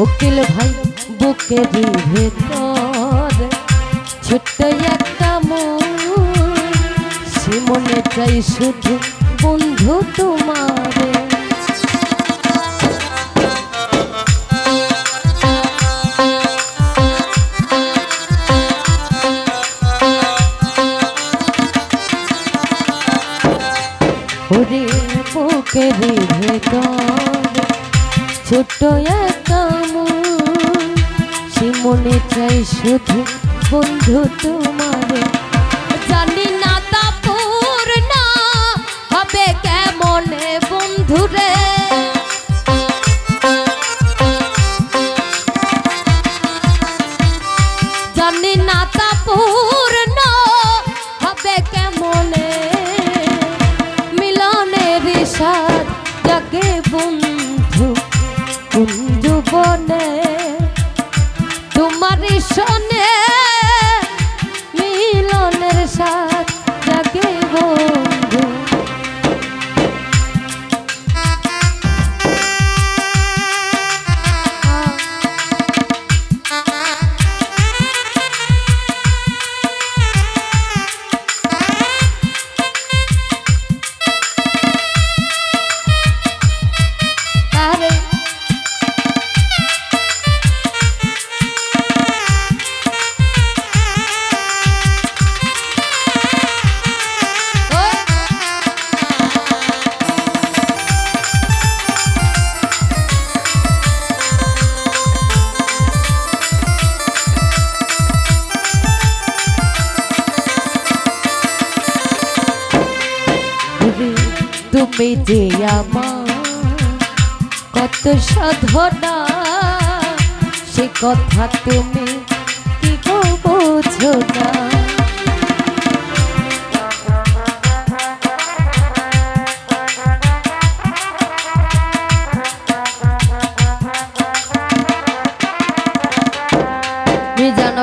উকিল ভাই, বুকের ভেতর ছোট্ট একটা মন। চাই শুধু বন্ধু তোমারে। ওরে বুকের ভেতর ছোট্ট সে মনে চাই শুধু বন্ধু তোমারে। তোমার তুমি যে আমার কত সাধনা, সে কথা তুমি কি বোঝো না?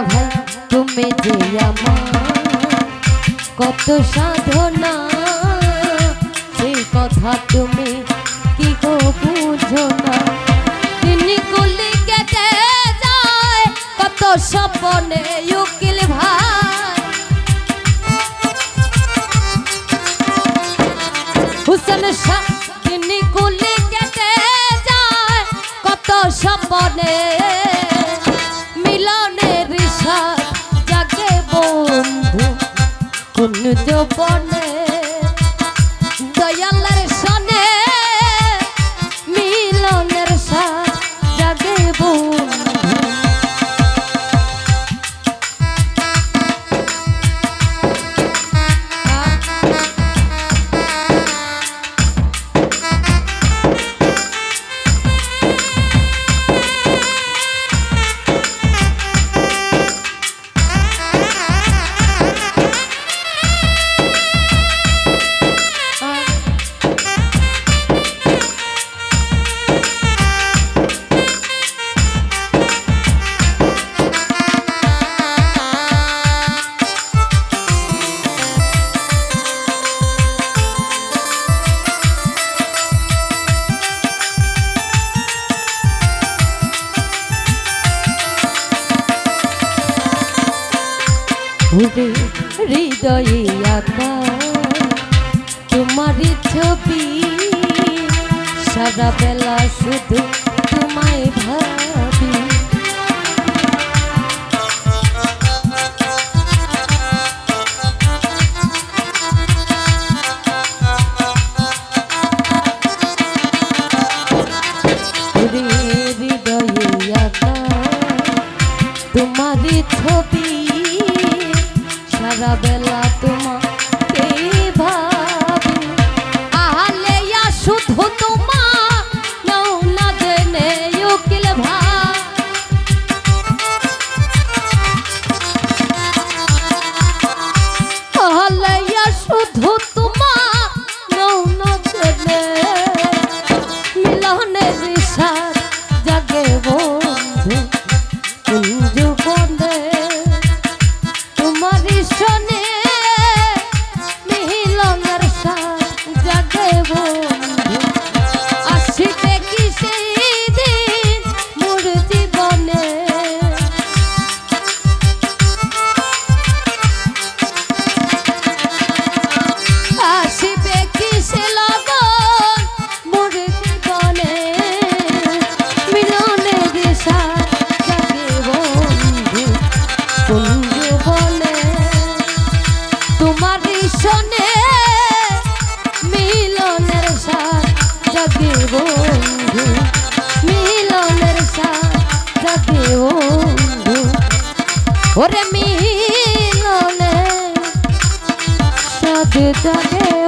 ভাই, তুমি যে আমার কত সাধনা কথা তুমি কি গো বুঝো না? তিনি গুলি কেটে যায়, কত স্বপনে উকিল ভাই। হুসেন শাহ তিনি গুলি কেটে যায়, কত স্বপনে। মিলনের সাথ জাগে বন্ধু, কোন যৌবনে। ওরে হৃদয়ে আঁকা। তোমারই ছবি সারা বেলা শুধু তোমায় ভাবি। হৃদয়ে আঁকা। তোমারই ছবি সারা বেলা তোমাকে বলে তোমার শোনে মিলনের সার জাগে বন্ধু, মিলনের সার জাগে বন্ধু। ওরে মিলনে সাথে জাগে